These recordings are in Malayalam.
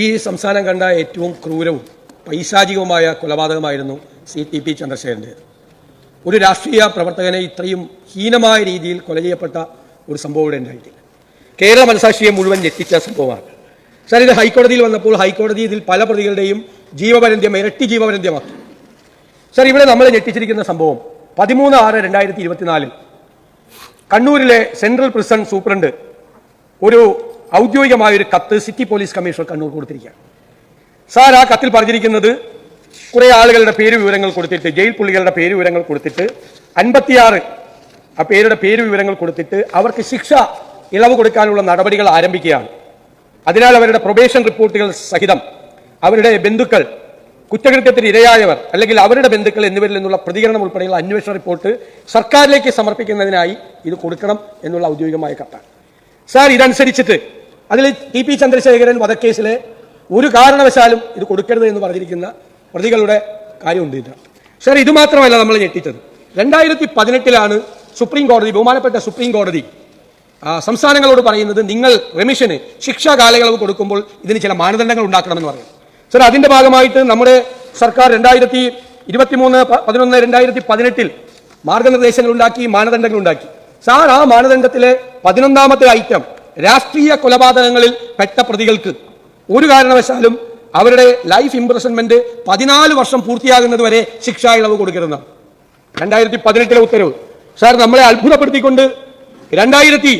ഈ സംസ്ഥാനം കണ്ട ഏറ്റവും ക്രൂരവും പൈശാചികവുമായ കൊലപാതകമായിരുന്നു സി ടി പി ചന്ദ്രശേഖരന്റെ. ഒരു രാഷ്ട്രീയ പ്രവർത്തകനെ ഇത്രയും ഹീനമായ രീതിയിൽ കൊല ചെയ്യപ്പെട്ട ഒരു സംഭവം ഇവിടെ ഉണ്ടായിട്ടില്ല. കേരള മനസാക്ഷിയെ മുഴുവൻ ഞെട്ടിച്ച സംഭവമാണ്. സാർ ഇത് ഹൈക്കോടതിയിൽ വന്നപ്പോൾ ഹൈക്കോടതി ഇതിൽ പല പ്രതികളുടെയും ജീവപര്യന്തം ഇരട്ടി ജീവപര്യന്തമാക്കി. സാർ ഇവിടെ നമ്മൾ ഞെട്ടിച്ചിരിക്കുന്ന സംഭവം പതിമൂന്ന് ആറ് രണ്ടായിരത്തി ഇരുപത്തിനാലിൽ കണ്ണൂരിലെ സെൻട്രൽ പ്രിസൺ സൂപ്രണ്ട് ഒരു ഔദ്യോഗികമായ ഒരു കത്ത് സിറ്റി പോലീസ് കമ്മീഷണർ കണ്ണൂർ കൊടുത്തിരിക്കുകയാണ്. സാർ ആ കത്തിൽ പറഞ്ഞിരിക്കുന്നത് കുറേ ആളുകളുടെ പേര് വിവരങ്ങൾ കൊടുത്തിട്ട് ജയിൽ പുള്ളികളുടെ പേര് വിവരങ്ങൾ കൊടുത്തിട്ട് അൻപത്തിയാറ് ആ പേരുടെ പേര് വിവരങ്ങൾ കൊടുത്തിട്ട് അവർക്ക് ശിക്ഷ ഇളവ് കൊടുക്കാനുള്ള നടപടികൾ ആരംഭിക്കുകയാണ്. അതിനാൽ അവരുടെ പ്രൊബേഷൻ റിപ്പോർട്ടുകൾ സഹിതം അവരുടെ ബന്ധുക്കൾ കുറ്റകൃത്യത്തിന് ഇരയായവർ അല്ലെങ്കിൽ അവരുടെ ബന്ധുക്കൾ എന്നിവരിൽ നിന്നുള്ള പ്രതികരണം ഉൾപ്പെടെയുള്ള അന്വേഷണ റിപ്പോർട്ട് സർക്കാരിലേക്ക് സമർപ്പിക്കുന്നതിനായി ഇത് കൊടുക്കണം എന്നുള്ള ഔദ്യോഗികമായ കത്താണ്. സാർ ഇതനുസരിച്ചിട്ട് അതിൽ ടി പി ചന്ദ്രശേഖരൻ വധക്കേസിലെ ഒരു കാരണവശാലും ഇത് കൊടുക്കരുത് എന്ന് പറഞ്ഞിരിക്കുന്ന പ്രതികളുടെ കാര്യമുണ്ട് ഇത്. സാർ ഇത് മാത്രമല്ല നമ്മൾ ഞെട്ടിച്ചത്. രണ്ടായിരത്തി പതിനെട്ടിലാണ് സുപ്രീം കോടതി ബഹുമാനപ്പെട്ട സുപ്രീം കോടതി സംസ്ഥാനങ്ങളോട് പറയുന്നത് നിങ്ങൾ റെമിഷന് ശിക്ഷാ കാലയളവ് കൊടുക്കുമ്പോൾ ഇതിന് ചില മാനദണ്ഡങ്ങൾ ഉണ്ടാക്കണമെന്ന് പറയും. സർ അതിന്റെ ഭാഗമായിട്ട് നമ്മുടെ സർക്കാർ രണ്ടായിരത്തി ഇരുപത്തിമൂന്ന് പതിനൊന്ന് രണ്ടായിരത്തി പതിനെട്ടിൽ മാർഗനിർദ്ദേശങ്ങൾ ഉണ്ടാക്കി മാനദണ്ഡങ്ങൾ ഉണ്ടാക്കി. സാർ ആ മാനദണ്ഡത്തിലെ പതിനൊന്നാമത്തെ ഐറ്റം രാഷ്ട്രീയ കൊലപാതകങ്ങളിൽ പെട്ട പ്രതികൾക്ക് ഒരു കാരണവശാലും അവരുടെ ലൈഫ് ഇംപ്രസൺമെന്റ് പതിനാല് വർഷം പൂർത്തിയാകുന്നത് വരെ ശിക്ഷാ ഇളവ് കൊടുക്കരുത്. രണ്ടായിരത്തി പതിനെട്ടിലെ ഉത്തരവ്. സാർ നമ്മളെ അത്ഭുതപ്പെടുത്തിക്കൊണ്ട് രണ്ടായിരത്തി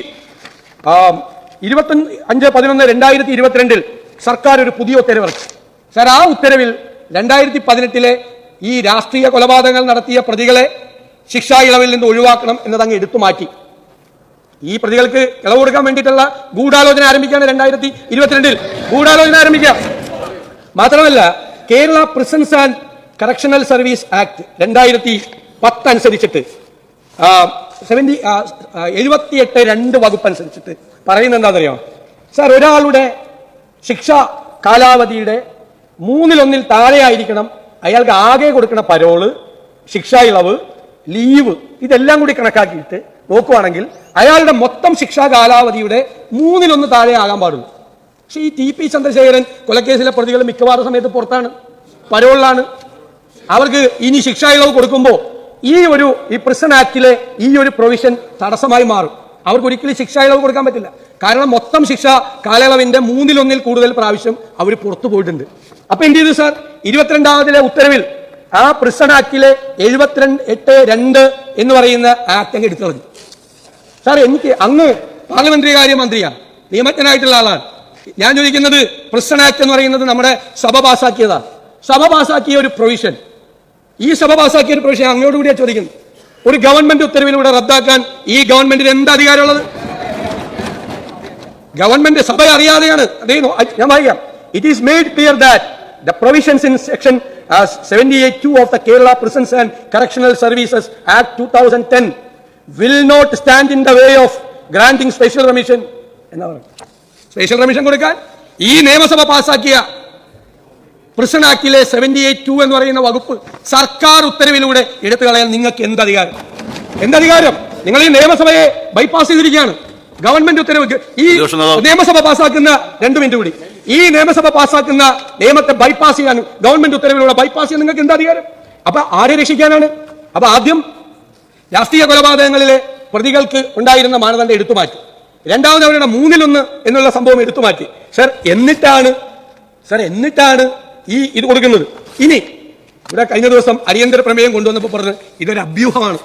ഇരുപത്തി അഞ്ച് പതിനൊന്ന് രണ്ടായിരത്തി ഇരുപത്തിരണ്ടിൽ സർക്കാർ ഒരു പുതിയ ഉത്തരവിറക്കി സാർ ആ ഉത്തരവിൽ രണ്ടായിരത്തി പതിനെട്ടിലെ ഈ രാഷ്ട്രീയ കൊലപാതകങ്ങൾ നടത്തിയ പ്രതികളെ ശിക്ഷാ ഇളവിൽ നിന്ന് ഒഴിവാക്കണം എന്നതങ്ങ് എടുത്തു മാറ്റി. ഈ പ്രതികൾക്ക് ഇളവ് കൊടുക്കാൻ വേണ്ടിയിട്ടുള്ള ഗൂഢാലോചന ആരംഭിക്കുകയാണ് രണ്ടായിരത്തി ഇരുപത്തിരണ്ടിൽ ഗൂഢാലോചന ആരംഭിക്കാം മാത്രമല്ല Kerala prisons and correctional service act രണ്ടായിരത്തി പത്ത് അനുസരിച്ചിട്ട് സെവന്റി എഴുപത്തിയെട്ട് രണ്ട് വകുപ്പ് അനുസരിച്ചിട്ട് പറയുന്നത് എന്താണെന്നറിയോ? സാർ ഒരാളുടെ ശിക്ഷ കാലാവധിയുടെ മൂന്നിലൊന്നിൽ താഴെ ആയിരിക്കണം അയാൾക്ക് ആകെ കൊടുക്കുന്ന പരോൾ ശിക്ഷ ഇളവ് ലീവ് ഇതെല്ലാം കൂടി കണക്കാക്കിയിട്ട് നോക്കുവാണെങ്കിൽ അയാളുടെ മൊത്തം ശിക്ഷാ കാലാവധിയുടെ മൂന്നിലൊന്ന് താഴെ ആകാൻ പാടുള്ളൂ. പക്ഷെ ഈ ടി പി ചന്ദ്രശേഖരൻ കൊലക്കേസിലെ പ്രതികൾ മിക്കവാറും സമയത്ത് പുറത്താണ് പരോളിലാണ്. അവർക്ക് ഇനി ശിക്ഷാ ഇളവ് കൊടുക്കുമ്പോൾ ഈ ഒരു ഈ പ്രിസൺ ആക്ടിലെ ഈ ഒരു പ്രൊവിഷൻ തടസ്സമായി മാറും. അവർക്ക് ഒരിക്കലും ശിക്ഷാ ഇളവ് കൊടുക്കാൻ പറ്റില്ല. കാരണം മൊത്തം ശിക്ഷ കാലയളവിന്റെ മൂന്നിലൊന്നിൽ കൂടുതൽ പ്രാവശ്യം അവർ പുറത്തു പോയിട്ടുണ്ട്. അപ്പൊ എന്ത് ചെയ്തു സാർ? ഇരുപത്തിരണ്ടാമതിലെ ഉത്തരവിൽ ആ പ്രിസൺ ആക്ടിലെ എഴുപത്തിരണ്ട് എട്ട് രണ്ട് എന്ന് പറയുന്ന ആക്ട് അങ്ങ് എടുത്തു കളഞ്ഞു. സാർ എനിക്ക് അങ്ങ് പാർലമെന്ററി കാര്യ മന്ത്രിയാണ് നിയമജ്ഞനായിട്ടുള്ള ആളാണ്. ഞാൻ ചോദിക്കുന്നത് പ്രിസൺ ആക്ട് എന്ന് പറയുന്നത് നമ്മുടെ സഭ പാസാക്കിയതാണ് സഭ പാസാക്കിയ ഒരു പ്രൊവിഷൻ. ഈ സഭ പാസാക്കിയ ഒരു പ്രൊവിഷൻ അങ്ങോട്ട് ചോദിക്കുന്നത്. ഒരു ഗവൺമെന്റ് ഉത്തരവിലൂടെ റദ്ദാക്കാൻ ഈ ഗവൺമെന്റിന് എന്ത് അധികാരമുള്ളത്? ഗവൺമെന്റ് സഭ അറിയാതെയാണ്. ഞാൻ വായിക്കാം. It is made clear that the provisions in section seventy eight two of the Kerala prisons and correctional services act two thousand ten will not stand in the way of granting special remission എന്നാ പറയുന്നത്? സ്പെഷ്യൽ റെമിഷൻ കൊടുക്കാൻ ഈ നിയമസഭ പാസാക്കിയ പ്രിസൺ ആക്ടിലെ സെവന്റി എയ്റ്റ് ടു എന്ന് പറയുന്ന വകുപ്പ് സർക്കാർ ഉത്തരവിലൂടെ എടുത്തു കളയാൻ നിങ്ങൾക്ക് എന്ത് അധികാരം എന്തധികാരം? നിങ്ങൾ ഈ നിയമസഭയെ ബൈപ്പാസ് ചെയ്തിരിക്കുകയാണ്. ഗവൺമെന്റ് ഉത്തരവ് ഈ നിയമസഭ പാസാക്കുന്ന രണ്ടു മിനിറ്റ് കൂടി. ഈ നിയമസഭ പാസാക്കുന്ന നിയമത്തെ ബൈപ്പാസ് ചെയ്യാൻ ഗവൺമെന്റ് ഉത്തരവിലൂടെ ബൈപ്പാസ് ചെയ്യാൻ നിങ്ങൾക്ക് എന്താ അധികാരം അപ്പൊ ആരെ രക്ഷിക്കാനാണ്? അപ്പൊ ആദ്യം രാഷ്ട്രീയ കൊലപാതകങ്ങളിലെ പ്രതികൾക്ക് ഉണ്ടായിരുന്ന മാനദണ്ഡം എടുത്തുമാറ്റി. രണ്ടാമത് അവരുടെ മൂന്നിലൊന്ന് എന്നുള്ള സംഭവം എടുത്തുമാറ്റി. സർ എന്നിട്ടാണ് സർ എന്നിട്ടാണ് ഈ ഇത് കൊടുക്കുന്നത്. ഇനി ഇവിടെ കഴിഞ്ഞ ദിവസം അടിയന്തര പ്രമേയം കൊണ്ടുവന്നപ്പോൾ പറഞ്ഞത് ഇതൊരു അഭ്യൂഹമാണ്.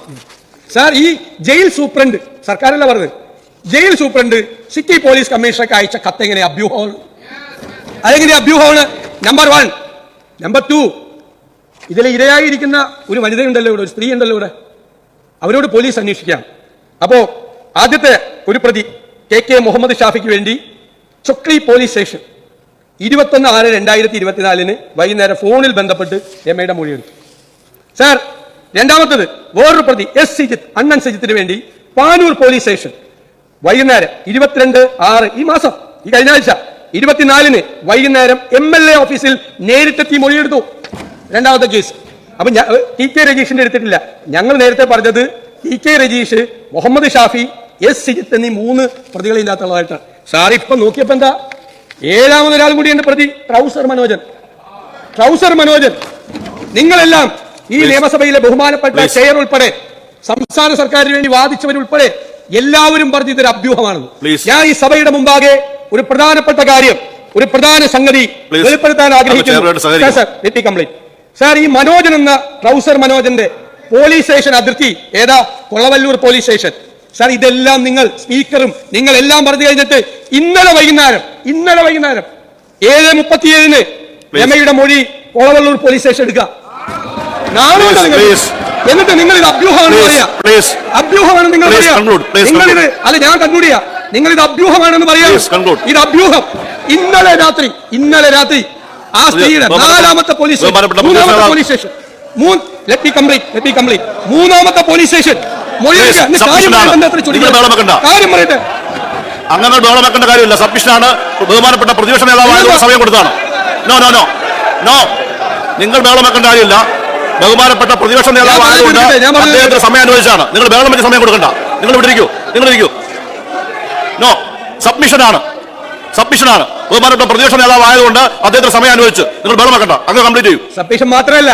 സാർ ഈ ജയിൽ സൂപ്രണ്ട് സർക്കാരല്ല പറഞ്ഞത് ജയിൽ സൂപ്രണ്ട് സിറ്റി പോലീസ് കമ്മീഷണർക്ക് അയച്ച കത്ത് എങ്ങനെ അഭ്യൂഹമാണ്? അതെങ്ങനെ അഭ്യൂഹമാണ്? നമ്പർ വൺ നമ്പർ ടു ഇതിൽ ഇരയായിരിക്കുന്ന ഒരു വനിതയുണ്ടല്ലോ ഇവിടെ ഒരു സ്ത്രീ ഉണ്ടല്ലോ ഇവിടെ. അവരോട് പോലീസ് അന്വേഷിക്കാം. അപ്പോ ആദ്യത്തെ ഒരു പ്രതി കെ കെ മുഹമ്മദ് ഷാഫിക്ക് വേണ്ടി ചൊക്ലി പോലീസ് സ്റ്റേഷൻ ഇരുപത്തൊന്ന് ആറ് രണ്ടായിരത്തി ഇരുപത്തിനാലിന് വൈകുന്നേരം ഫോണിൽ ബന്ധപ്പെട്ട് എമ്മയുടെ മൊഴിയെടുത്തു സാർ രണ്ടാമത്തത് വേറൊരു പ്രതി എസ് സിജിത്ത് അണ്ണൻ സിജിത്തിന് വേണ്ടി പാനൂർ പോലീസ് സ്റ്റേഷൻ വൈകുന്നേരം ഇരുപത്തിരണ്ട് ആറ് ഈ മാസം ഈ കഴിഞ്ഞ ആഴ്ച ഇരുപത്തിനാലിന് വൈകുന്നേരം എം എൽ എ ഓഫീസിൽ നേരിട്ടെത്തി മൊഴിയെടുത്തു. രണ്ടാമത്തെ കേസ്. അപ്പൊ ഞാൻ ടി കെ രജീഷിന്റെ എടുത്തിട്ടില്ല ഞങ്ങൾ നേരത്തെ പറഞ്ഞത് T K Rajeesh Muhammad Shafi S Sijith എന്നീ മൂന്ന് പ്രതികൾ ഇതിനകത്തുള്ളതായിട്ടാണ് സാർ ഇപ്പൊ നോക്കിയപ്പോ എന്താ? ഏഴാമതൊരാൾ കൂടിയുണ്ട് പ്രതി. ട്രൗസർ മനോജൻ. ട്രൗസർ മനോജൻ. നിങ്ങളെല്ലാം ഈ നിയമസഭയിലെ ബഹുമാനപ്പെട്ട. ചെയർ ഉൾപ്പെടെ സംസ്ഥാന സർക്കാരിന് വേണ്ടി വാദിച്ചവരുൾപ്പെടെ എല്ലാവരും പറഞ്ഞു ഇതൊരു അഭ്യൂഹമാണെന്ന്. ഞാൻ ഈ സഭയുടെ മുമ്പാകെ ഒരു പ്രധാനപ്പെട്ട കാര്യം ഒരു പ്രധാന സംഗതി വെളിപ്പെടുത്താൻ ആഗ്രഹിക്കുന്നു. കംപ്ലീറ്റ് സാർ ഈ മനോജൻ എന്ന ട്രൗസർ മനോജന്റെ പോലീസ് സ്റ്റേഷൻ അതിർത്തി ഏതാ കൊളവല്ലൂർ പോലീസ് സ്റ്റേഷൻ സാർ ഇതെല്ലാം നിങ്ങൾ സ്പീക്കറും നിങ്ങൾ എല്ലാം പറഞ്ഞു കഴിഞ്ഞിട്ട് ഇന്നലെ വൈകുന്നേരം ഇന്നലെ വൈകുന്നേരം ഏഴ് മുപ്പത്തിയേഴിന്. രമയുടെ മൊഴി കൊളവല്ലൂർ പോലീസ് സ്റ്റേഷൻ എടുക്കുക. എന്നിട്ട് നിങ്ങൾ ഇത് അഭ്യൂഹമാണെന്ന് പറയാം. അഭ്യൂഹമാണ് നിങ്ങൾ പറയാ conclude. അല്ല ഞാൻ കൺക്ലൂഡ് ചെയ്യാം നിങ്ങൾ ഇത് അഭ്യൂഹമാണെന്ന് പറയാം. ഇത് അഭ്യൂഹം ഇന്നലെ രാത്രി ഇന്നലെ രാത്രി ആ സ്ത്രീയുടെ നാലാമത്തെ പോലീസ് മൂന്നാമത്തെ പോലീസ് സ്റ്റേഷൻ മൂന്ന് let be complete let be complete മൂന്നാമത്തെ പോലീസ് സ്റ്റേഷൻ കാര്യം. പറയട്ടെ, അങ്ങനെ ചുരുക്കി നിങ്ങൾ ബഹളം വെക്കണ്ട. കാര്യം പറയട്ടെ. അംഗങ്ങൾ ബഹളം വെക്കേണ്ട കാര്യമില്ല. സബ്മിഷനാണ് ബഹുമാനപ്പെട്ട പ്രതിപക്ഷ നേതാവായ സമയം കൊടുത്താണ് നോ നോ നോ നോ നിങ്ങൾ ബഹളമാക്കേണ്ട കാര്യമില്ല. ബഹുമാനപ്പെട്ട പ്രതിപക്ഷ നേതാവായതുകൊണ്ട് അദ്ദേഹത്തിന് സമയം അനുവദിച്ചാണ് നിങ്ങൾ ബഹളം വെച്ച് സമയം കൊടുക്കണ്ട. നിങ്ങൾ വിട്ടിരിക്കൂ നിങ്ങൾ ഇരിക്കൂ. നോ സബ്മിഷനാണ് സബ്മിഷനാണ്. ബഹുമാനപ്പെട്ട പ്രതിപക്ഷ നേതാവായതുകൊണ്ട് അദ്ദേഹത്തിന് സമയം അനുവദിച്ച്. നിങ്ങൾ ബഹളം വെക്കണ്ട അങ്ങ് കംപ്ലീറ്റ് ചെയ്യും. സബ്മിഷൻ മാത്രമല്ല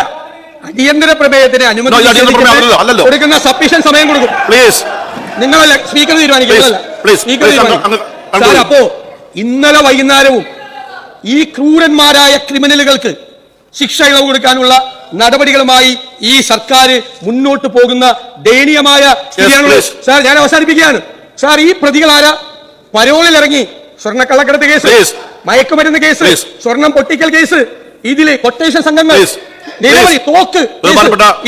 അടിയന്തര പ്രമേയത്തിന് അനുമതി. കൊടുക്കുന്ന സബ്മിഷൻ സമയം കൊടുക്കും. പ്ലീസ് നിങ്ങളല്ല സ്പീക്കർ തീരുമാനിക്കും. അപ്പോ ഇന്നലെ വൈകുന്നേരവും ഈ ക്രൂരന്മാരായ ക്രിമിനലുകൾക്ക് ശിക്ഷ ഇളവ് കൊടുക്കാനുള്ള നടപടികളുമായി ഈ സർക്കാർ മുന്നോട്ട് പോകുന്ന ദയനീയമായ സ്ഥിതിയാണുള്ളത്. സാർ ഞാൻ അവസാനിപ്പിക്കുകയാണ്. സാർ ഈ പ്രതികളാര പരോളിൽ ഇറങ്ങി സ്വർണക്കള്ളക്കടത്ത് കേസ്. മയക്കുമരുന്ന് കേസ്. സ്വർണം പൊട്ടിക്കൽ കേസ്. ഇതിലെ കൊട്ടേഷൻ സംഘങ്ങൾ. നിരവധി തോക്ക്.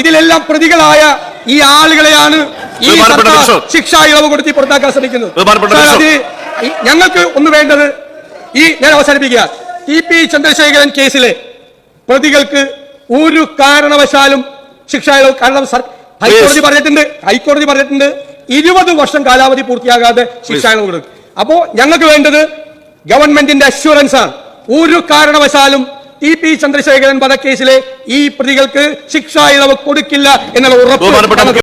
ഇതിലെല്ലാം പ്രതികളായ ഈ ആളുകളെയാണ് ഈ. ശിക്ഷ ഇളവ് കൊടുത്തി പുറത്താക്കാൻ ശ്രമിക്കുന്നത്. ഞങ്ങൾക്ക് ഒന്ന് വേണ്ടത് ഈ ഞാൻ അവസാനിപ്പിക്കുക. ടി പി ചന്ദ്രശേഖരൻ കേസിലെ പ്രതികൾക്ക് ഒരു കാരണവശാലും ശിക്ഷ ഇളവ് കാരണം ഹൈക്കോടതി പറഞ്ഞിട്ടുണ്ട്. ഹൈക്കോടതി പറഞ്ഞിട്ടുണ്ട്. ഇരുപത് വർഷം കാലാവധി പൂർത്തിയാകാതെ ശിക്ഷ ഇളവ് കൊടുക്കും. അപ്പോ ഞങ്ങൾക്ക് വേണ്ടത് ഗവൺമെന്റിന്റെ അഷ്വറൻസ് ആണ് ഒരു കാരണവശാലും ടി പി ചന്ദ്രശേഖരൻ വധക്കേസിലെ ഈ പ്രതികൾക്ക് ശിക്ഷ ഇളവ് കൊടുക്കില്ല എന്നുള്ള ഉറപ്പ്